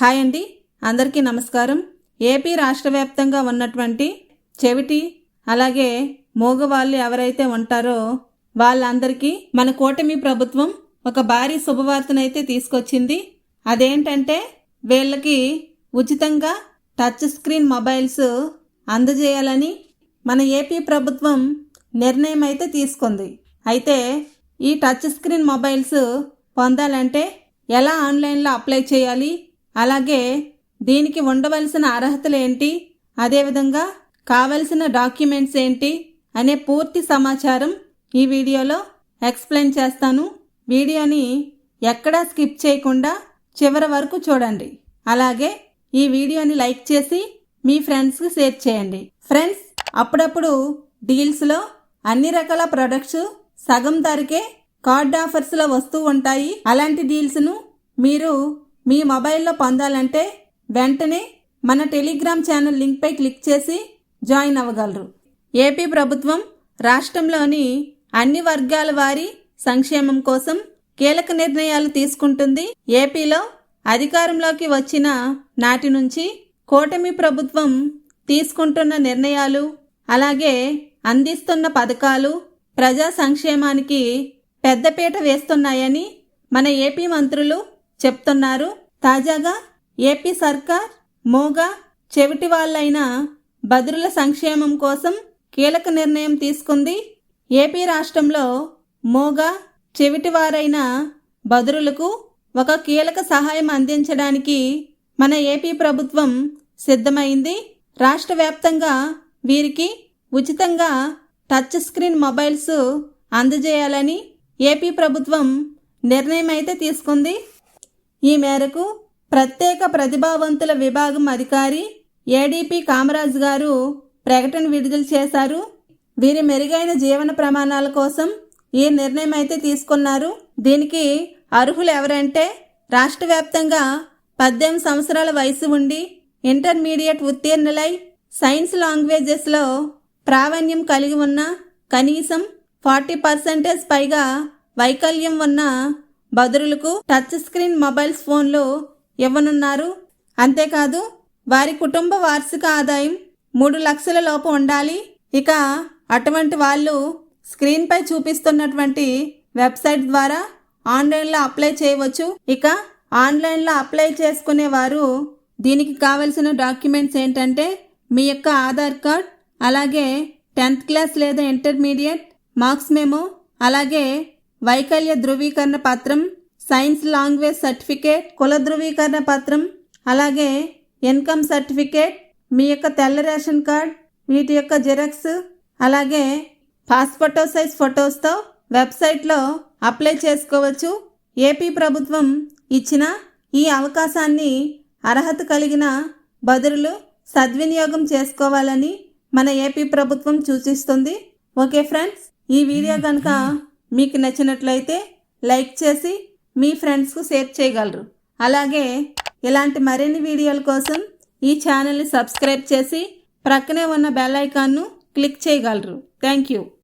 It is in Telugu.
హాయ్ అండి. అందరికీ నమస్కారం. ఏపీ రాష్ట్ర వ్యాప్తంగా ఉన్నటువంటి చెవిటి అలాగే మూగవాళ్ళు ఎవరైతే ఉంటారో వాళ్ళందరికీ మన కూటమి ప్రభుత్వం ఒక భారీ శుభవార్తనైతే తీసుకొచ్చింది. అదేంటంటే వీళ్ళకి ఉచితంగా టచ్ స్క్రీన్ మొబైల్స్ అందజేయాలని మన ఏపీ ప్రభుత్వం నిర్ణయం అయితే తీసుకుంది. అయితే ఈ టచ్ స్క్రీన్ మొబైల్స్ పొందాలంటే ఎలా ఆన్లైన్లో అప్లై చేయాలి? అలాగే దీనికి ఉండవలసిన అర్హతలు ఏంటి అదేవిధంగా కావలసిన డాక్యుమెంట్స్ ఏంటి? అనే పూర్తి సమాచారం ఈ వీడియోలో ఎక్స్ప్లెయిన్ చేస్తాను. వీడియోని ఎక్కడా స్కిప్ చేయకుండా చివరి వరకు చూడండి. అలాగే ఈ వీడియోని లైక్ చేసి మీ ఫ్రెండ్స్కి షేర్ చేయండి. ఫ్రెండ్స్ అప్పుడప్పుడు డీల్స్లో అన్ని రకాల ప్రొడక్ట్స్ సగం ధరకే కార్డ్ ఆఫర్స్లో వస్తూ ఉంటాయి. అలాంటి డీల్స్ను మీరు మీ మొబైల్లో పొందాలంటే వెంటనే మన టెలిగ్రామ్ ఛానల్ లింక్పై క్లిక్ చేసి జాయిన్ అవ్వగలరు. ఏపీ ప్రభుత్వం రాష్ట్రంలోని అన్ని వర్గాల వారి సంక్షేమం కోసం కీలక నిర్ణయాలు తీసుకుంటుంది. ఏపీలో అధికారంలోకి వచ్చిన నాటి నుంచి కూటమి ప్రభుత్వం తీసుకుంటున్న నిర్ణయాలు అలాగే అందిస్తున్న పథకాలు ప్రజా సంక్షేమానికి పెద్దపీట వేస్తున్నాయని మన ఏపీ మంత్రులు చెప్తున్నారు. తాజాగా ఏపీ సర్కార్ మోగా చెవిటి వాళ్ళైన బదురుల సంక్షేమం కోసం కీలక నిర్ణయం తీసుకుంది. ఏపీ రాష్ట్రంలో మోగా చెవిటివారైన బదురులకు ఒక కీలక సహాయం అందించడానికి మన ఏపీ ప్రభుత్వం సిద్ధమైంది. రాష్ట్ర వ్యాప్తంగా వీరికి ఉచితంగా టచ్ స్క్రీన్ మొబైల్స్ అందజేయాలని ఏపీ ప్రభుత్వం నిర్ణయం అయితే తీసుకుంది. ఈ మేరకు ప్రత్యేక ప్రతిభావంతుల విభాగం అధికారి ఏడీపీ కామరాజ్ గారు ప్రకటన విడుదల చేశారు. వీరి మెరుగైన జీవన ప్రమాణాల కోసం ఈ నిర్ణయం అయితే తీసుకున్నారు. దీనికి అర్హులు ఎవరంటే రాష్ట్ర వ్యాప్తంగా పద్దెనిమిది సంవత్సరాల వయసు ఉండి ఇంటర్మీడియట్ ఉత్తీర్ణులై సైన్స్ లాంగ్వేజెస్లో ప్రావీణ్యం కలిగి ఉన్న కనీసం ఫార్టీ పర్సెంటేజ్ పైగా వైకల్యం ఉన్న బదురులకు టచ్ స్క్రీన్ మొబైల్స్ ఫోన్లు ఇవ్వనున్నారు. అంతేకాదు వారి కుటుంబ వార్షిక ఆదాయం మూడు లక్షల లోపు ఉండాలి. ఇక అటువంటి వాళ్ళు స్క్రీన్పై చూపిస్తున్నటువంటి వెబ్సైట్ ద్వారా ఆన్లైన్లో అప్లై చేయవచ్చు. ఇక ఆన్లైన్లో అప్లై చేసుకునే వారు దీనికి కావలసిన డాక్యుమెంట్స్ ఏంటంటే మీ యొక్క ఆధార్ కార్డ్ అలాగే టెన్త్ క్లాస్ లేదా ఇంటర్మీడియట్ మార్క్స్ మేము అలాగే వైకల్య ధృవీకరణ పత్రం సైన్స్ లాంగ్వేజ్ సర్టిఫికేట్ కుల ధృవీకరణ పత్రం అలాగే ఇన్కమ్ సర్టిఫికేట్ మీ యొక్క తెల్ల రేషన్ కార్డ్ వీటి యొక్క జిరాక్స్ అలాగే పాస్పోర్టో సైజ్ ఫొటోస్తో వెబ్సైట్లో అప్లై చేసుకోవచ్చు. ఏపీ ప్రభుత్వం ఇచ్చిన ఈ అవకాశాన్ని అర్హత కలిగిన బదురులు సద్వినియోగం చేసుకోవాలని మన ఏపీ ప్రభుత్వం సూచిస్తుంది. ఓకే ఫ్రెండ్స్ ఈ వీడియో కనుక మీకు నచ్చినట్లయితే లైక్ చేసి మీ ఫ్రెండ్స్కు షేర్ చేయగలరు. అలాగే ఇలాంటి మరిన్ని వీడియోల కోసం ఈ ఛానల్ని సబ్స్క్రైబ్ చేసి ప్రక్కనే ఉన్న బెల్ ఐకాన్ను క్లిక్ చేయగలరు. Thank you.